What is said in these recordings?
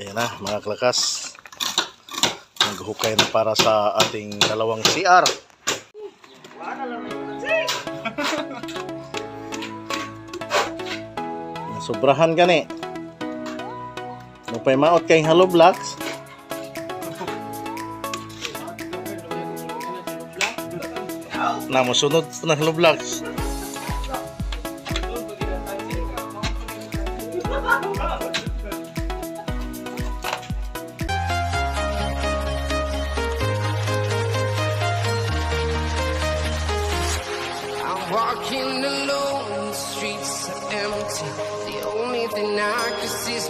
Ayan na mga klakas. Naghukay na para sa ating dalawang CR. Sobrahan gani. Mupay maot kay Hello Blocks. Na mo sunod na Hello Blocks.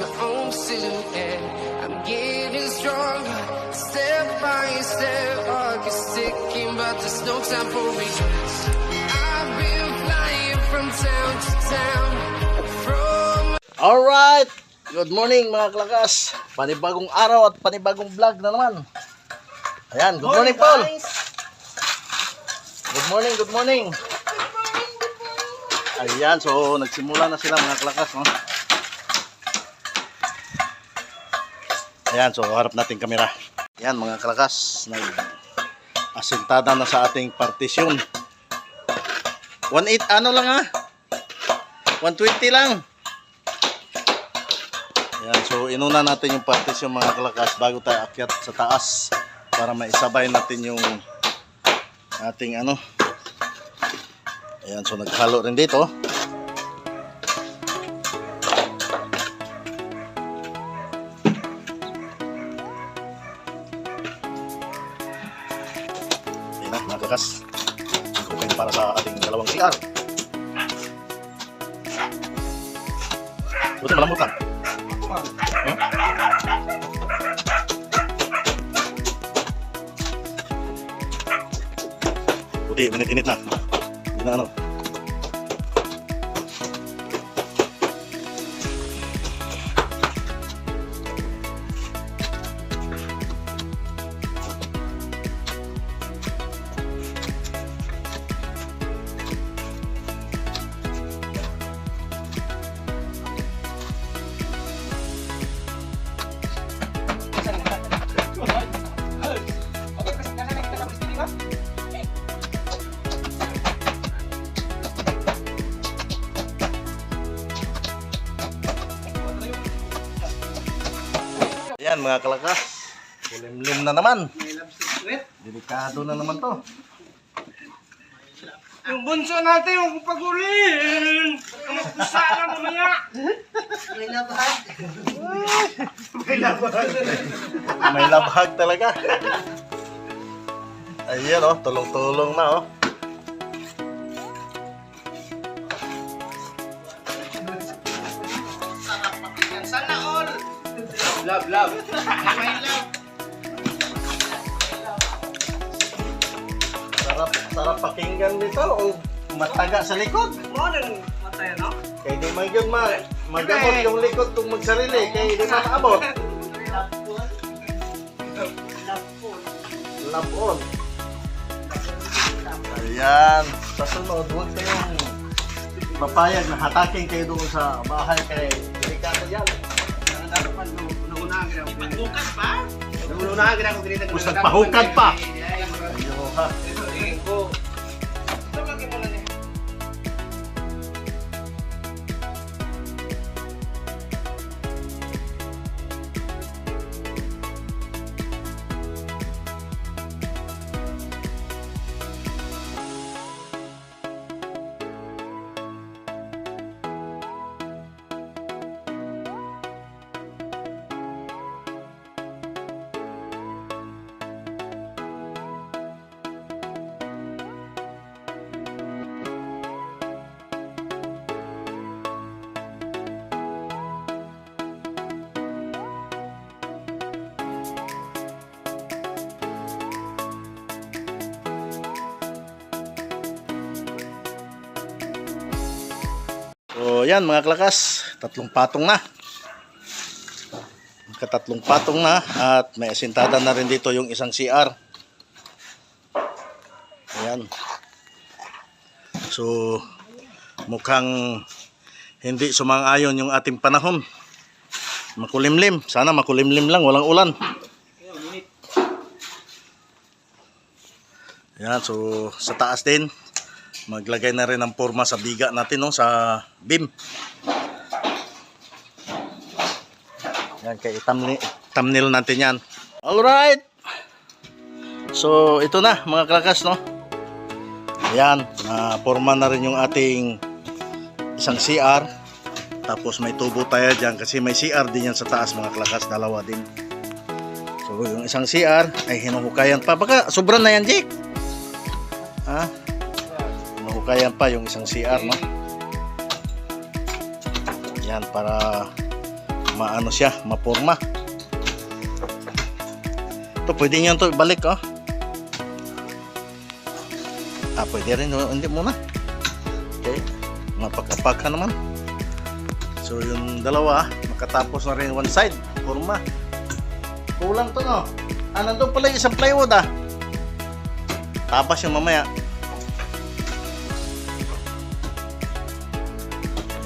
My own silhouette. I'm getting stronger, step by step. Heart is ticking, but there's no time for regrets. I've been flying from town to town, from Alright! Good morning mga klakas. Panibagong araw at panibagong vlog na naman. Ayan, good morning, Paul. Good morning, good morning. Ayan, so nagsimula na sila mga klakas. No? Ayan, so harap natin kamera. Ayan mga klakas, nag asintada na sa ating partisyon. 1.8 ano lang ha? 120 lang. Ayan, so inuna natin yung partisyon mga kalakas bago tayo akyat sa taas para maisabay natin yung ating ano. Ayan, so naghalo rin dito. Kalakas. Okay para sa ating dalawang CR. Buti malambot lang. Puti, minit-init na. Hindi na ano. Ayan mga kalakas. Kulimlim na naman. Delikado na naman to. Yung bunso natin, yung pagulin! Ang magpusa na mamaya! May labhag talaga. Ayan oh, tulong-tulong na oh. Love, love! May love! Sarap, sarap pakinggan nito o mataga sa likod. Mo nang matay, no? Kaya di man yun ma, magamot yung likod kung magsarili. Kaya di man maabot. Love on. Ayan. Sa sunod, huwag kayong papayag na hatakin kayo doon sa bahay kay delikado yan. Bukad pa? Nagunahan ako dito. Mas nagpahukad pa. Ayo ha. So, yan mga klakas, tatlong patong na. Katatlong patong na at may asintada na rin dito yung isang CR. Ayan. So, mukhang hindi sumang-ayon yung ating panahon. Makulimlim. Sana makulimlim lang, walang ulan. Yan, so sa taas din. Maglagay na rin ng forma sa biga natin, no, sa beam. Yan, kay thumbnail, thumbnail natin yan. Alright! So, ito na, mga klakas, no? Ayan, na forma na rin yung ating isang CR. Tapos may tubo tayo dyan kasi may CR din yan sa taas, mga klakas, dalawa din. So, yung isang CR ay hinuhukayan pa. Baka sobrang na yan, Jake. Ha? Hinuhukayan pa yung isang CR, no? Yan, para maano siya, maporma. Ito, pwede niyan to balik, oh. Ah, pwede rin, oh, hindi muna. Okay, mapakapak ka naman. So, yung dalawa, makatapos na rin one side, porma. Kulang to, no? Ah, nandun pala yung isang plywood, ah. Tapas yung mamaya.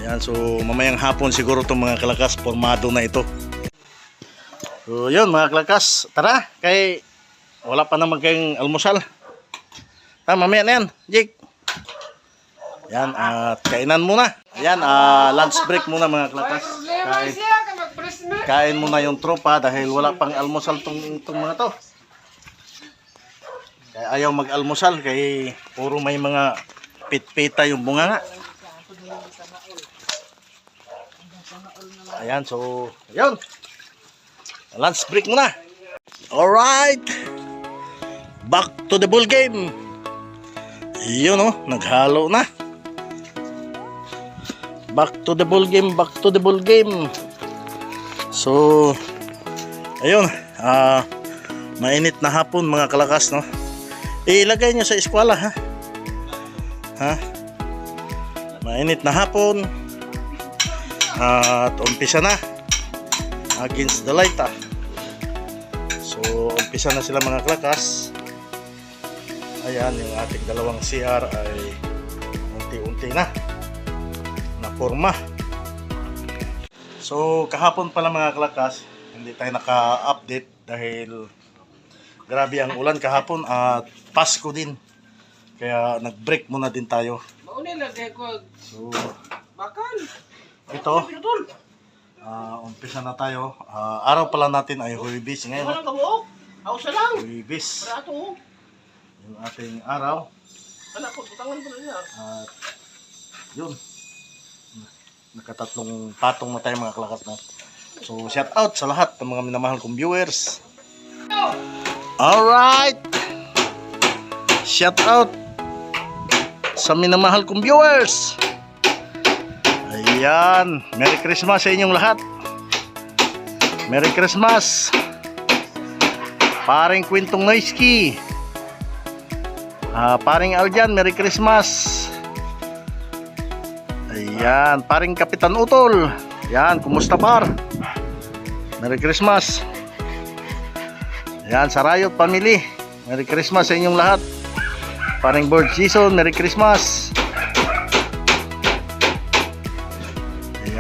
Ayan, so mamayang hapon siguro itong mga kalakas, formado na ito. So yun mga kalakas, tara, kay wala pa naman kayong almusal. Ah, mamaya na yan, Jake. Yan, at kainan muna. Ayan, ah, lunch break muna mga kalakas. Kain, kain muna yung tropa dahil wala pang almusal tong, tong mga to. Kaya ayaw mag-almusal kay puro may mga pitpita yung bunga nga. Ayan, so, ayun. Lunch break muna. Alright. Back to the ball game. Yun oh, naghalo na. Back to the ball game, back to the ball game. So, ayun, ah, mainit na hapon mga kalakas, no? Ilagay nyo sa eskwela, ha? Ha? Mainit na hapon. At umpisa na. Against the light, ah. So, umpisa na sila mga kalakas. Ayan, yung ating dalawang CR ay unti-unti na na forma. So, kahapon pala mga kalakas, hindi tayo naka-update dahil grabe ang ulan kahapon at Pasko din. Kaya nag-break muna din tayo. Mauni na kay ko So, bakal. Ito, ah umpisa na tayo. Ah, araw pala natin ay Huwibis. Ngayon, Walang kabuok. Lang. Huwibis. Para ato. Yung ating araw. Anak ko butangan ko na niya. At yun. Nakatatlong patong na tayo mga kalakas na. So, shout out sa lahat ng mga minamahal kong viewers. Alright! Shout out sa minamahal kong viewers. Ayan. Merry Christmas sa inyong lahat. Merry Christmas. Paring Kwintong Noisky. Ah, paring Aljan, Merry Christmas. Ayan, paring Kapitan Utol. Yan, kumusta par? Merry Christmas. Ayan, sa Riot Family. Merry Christmas sa inyong lahat. Paring Board Season, Merry Christmas.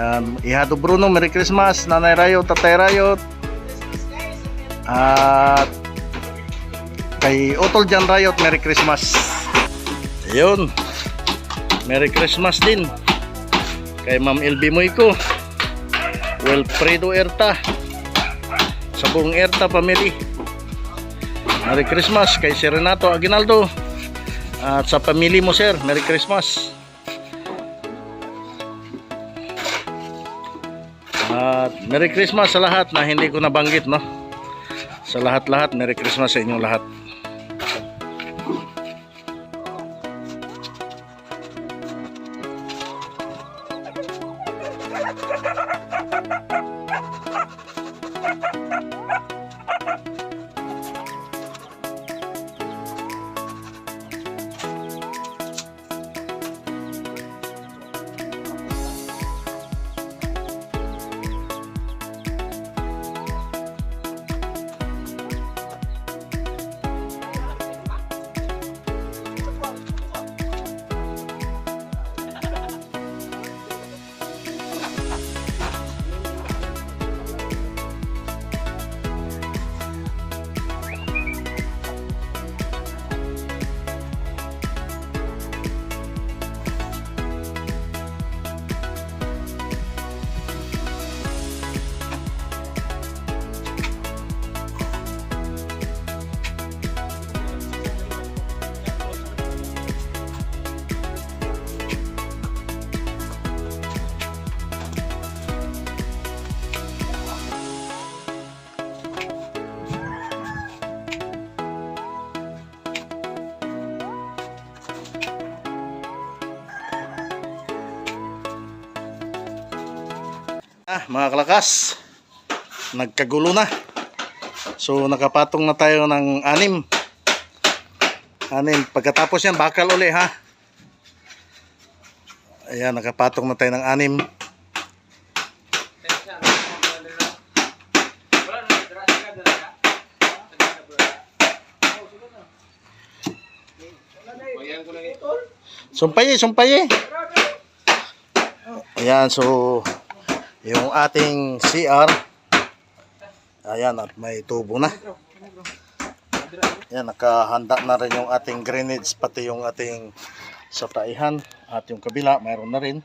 Ayan, Ihado Bruno, Merry Christmas. Nanay Riot, Tatay Riot. At kay Utol Jan Riot, Merry Christmas. Ayun. Merry Christmas din. Kay Ma'am LB Moyko. Wilfredo Erta. Sa buong Erta family. Merry Christmas kay Sir Renato Aguinaldo. At sa pamilya mo sir, Merry Christmas. Merry Christmas sa lahat na hindi ko nabanggit no. Sa lahat-lahat, Merry Christmas sa inyong lahat. Mga kalakas. Nagkagulo na. So nakapatong na tayo ng anim. Anim. Pagkatapos yan, bakal uli ha. Ayan, nakapatong na tayo ng anim. Sumpaye, sumpaye. Ayan, so yung ating CR ayan at may tubo na. Ayan, nakahanda na rin yung ating grenades pati yung ating sataihan at yung kabila mayroon na rin.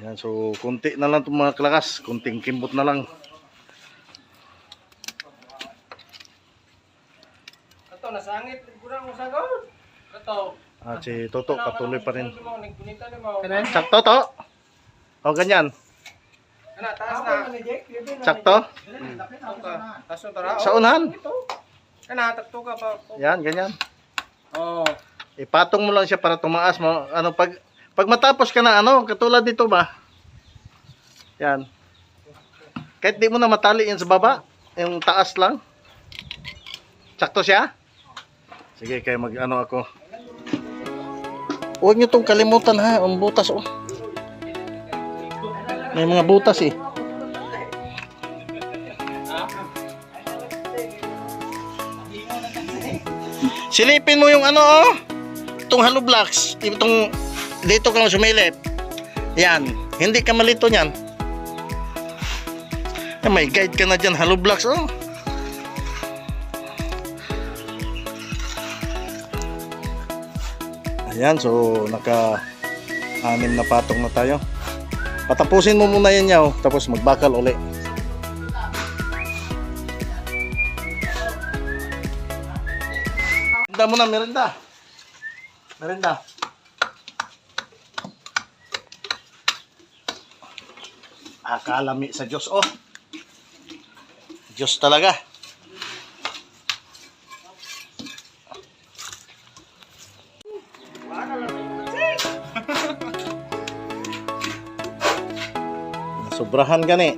Ayan, so kunti na lang itong mga klakas, kunting kimbot na lang. Ito, nasangit. Kurang usagod. Ito. At si Toto patuloy pa rin. Nagpunita ni mo. O ganyan. Kana, taas na. Sakto? Taas na tara. Sa unahan. Kana, takto ka pa. Yan, ganyan. Oo. Ipatong mo lang siya para tumaas mo. Ano pag pag matapos ka na ano, katulad dito ba? Yan. Kahit di mo na matali yan sa baba, yung taas lang. Sakto siya? Sige, kaya mag ano ako. Huwag niyo tong kalimutan ha, ang butas oh. May mga butas eh. Silipin mo yung ano oh. Itong hollow blocks. Itong dito kang sumilip. Yan. Hindi ka malito niyan. Eh, may guide ka na dyan. Hollow blocks oh. Ayan. So naka anim na patong na tayo. Patapusin mo muna yan yaw. Tapos magbakal uli. Merinda mo na, merinda. Merinda. Akalami sa Diyos, oh. Diyos talaga. Sobrahan gani.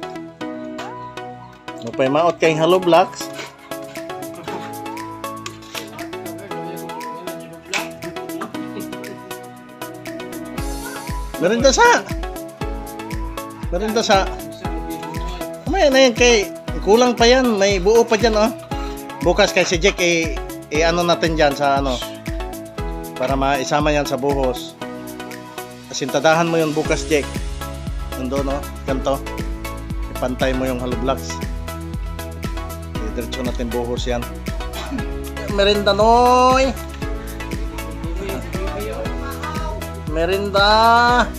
Mupay maot kay hollow blocks. Merinda sa. Merinda sa. May na yan kay kulang pa yan, may buo pa diyan oh. Bukas kay si Jack i, i ano natin diyan sa ano para maisama yan sa buhos. Asintadahan mo yun bukas Jack. Nandun no, kanto. Ipantay mo yung hollow blocks. Diretso natin buhos yan. Merinda noy. Merinda.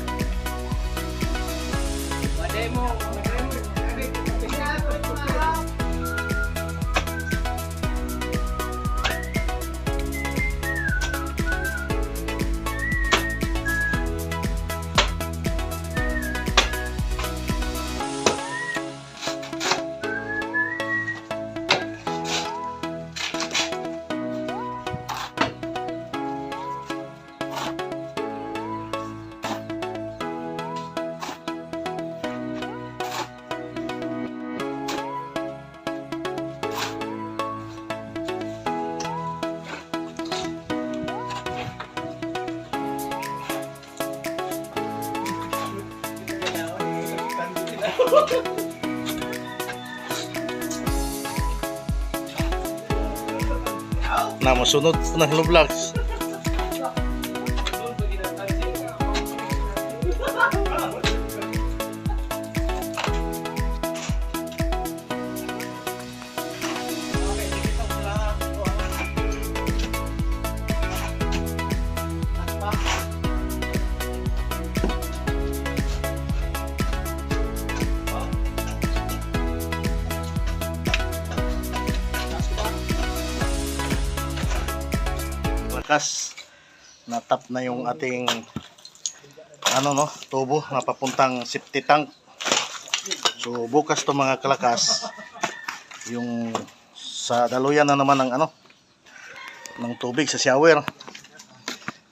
Na masunod na hollow blocks. lakas natap na yung ating ano no tubo na papuntang septic tank so bukas to mga kalakas yung sa daluyan na naman ng ano ng tubig sa shower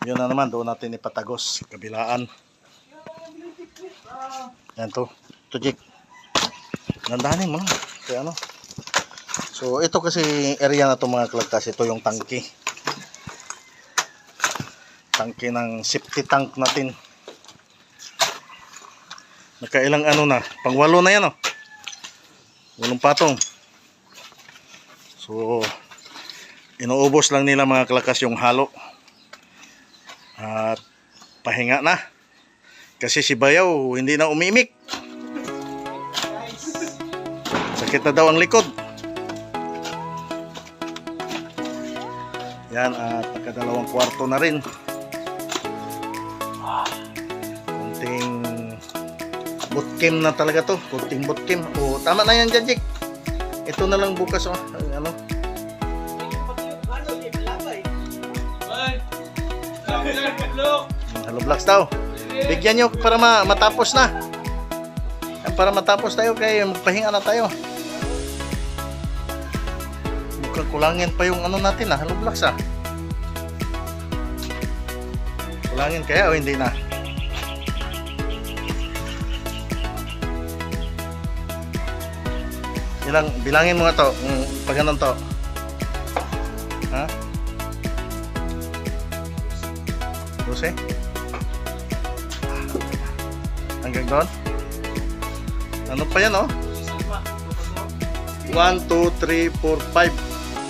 yun na naman doon natin ipatagos kabilaan Yan to. Jake. Nandahanin mo lang. Kaya ano. So ito kasi area na to mga kalagkas. Ito yung tangke. Tangke ng safety tank natin. Nakailang ano na. Pangwalo na yan oh. Walong patong. So inuubos lang nila mga kalakas yung halo. At pahinga na. Kasi si Bayaw hindi na umimik. Sakit na daw ang likod. Yan at nakadalawang kwarto na rin. Bootcamp na talaga to. Kunting bootcamp. O tama na yan Jake. Ito na lang bukas oh. Ano? Hello Blacks daw. Bigyan nyo para ma matapos na. Para matapos tayo kay magpahinga na tayo. Mukhang kulangin pa yung ano natin ah. Hello Blacks ah. Kulangin kaya o hindi na? Ilang, bilangin mo nga to. Mm, pag ganun to. Ha? 12? Hanggang doon? Ano pa yan, oh? 1, 2, 3, 4, 5,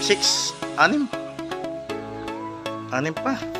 6, 6. 6 pa.